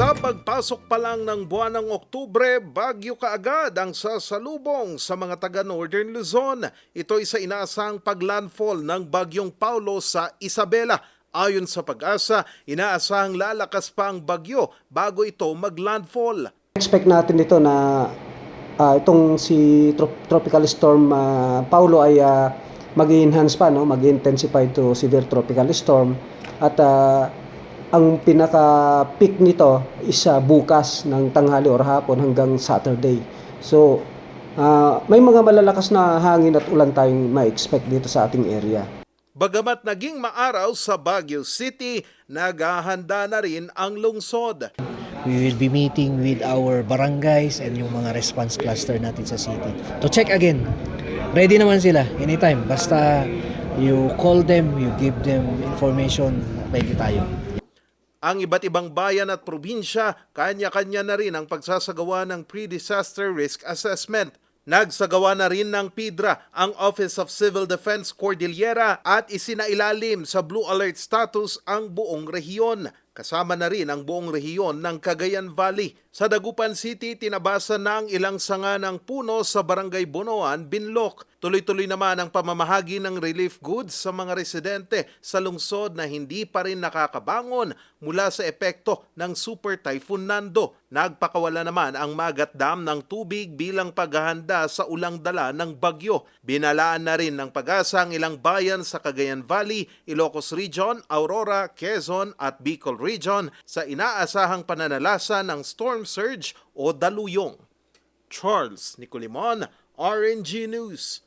Sa pagpasok pa lang ng buwan ng Oktubre, bagyo kaagad ang sasalubong sa mga taga Northern Luzon. Ito ay sa inaasang paglandfall ng bagyong Paulo sa Isabela. Ayon sa pag-asa, inaasahang lalakas pa ang bagyo bago ito maglandfall. Expect natin dito na ah, itong si trop- tropical storm ah, Paulo ay uh, mag-enhance pa no, mag-intensify to severe tropical storm at ah, ang pinaka peak nito is ah, bukas ng tanghali or hapon hanggang Saturday. So ah, may mga malalakas na hangin at ulan tayong ma-expect dito sa ating area. Bagamat naging maaraw sa Baguio City, naghahanda na rin ang lungsod. We will be meeting with our barangays and yung mga response cluster natin sa city. To check again, ready naman sila anytime. Basta you call them, you give them information, ready tayo. Ang iba't ibang bayan at probinsya, kanya-kanya na rin ang pagsasagawa ng pre-disaster risk assessment. Nagsagawa na rin ng PIDRA ang Office of Civil Defense Cordillera at isinailalim sa Blue Alert status ang buong rehiyon. Kasama na rin ang buong rehiyon ng Cagayan Valley. Sa Dagupan City, tinabasa na ang ilang sanga ng puno sa Barangay Bonoan, Binlok. Tuloy-tuloy naman ang pamamahagi ng relief goods sa mga residente sa lungsod na hindi pa rin nakakabangon mula sa epekto ng Super Typhoon Nando. Nagpakawala naman ang Magat Dam ng tubig bilang paghahanda sa ulang dala ng bagyo. Binalaan na rin ng pag-asa ang ilang bayan sa Cagayan Valley, Ilocos Region, Aurora, Quezon at Bicol Region sa inaasahang pananalasa ng storm surge o daluyong. Charles Nicolimon, RNG News.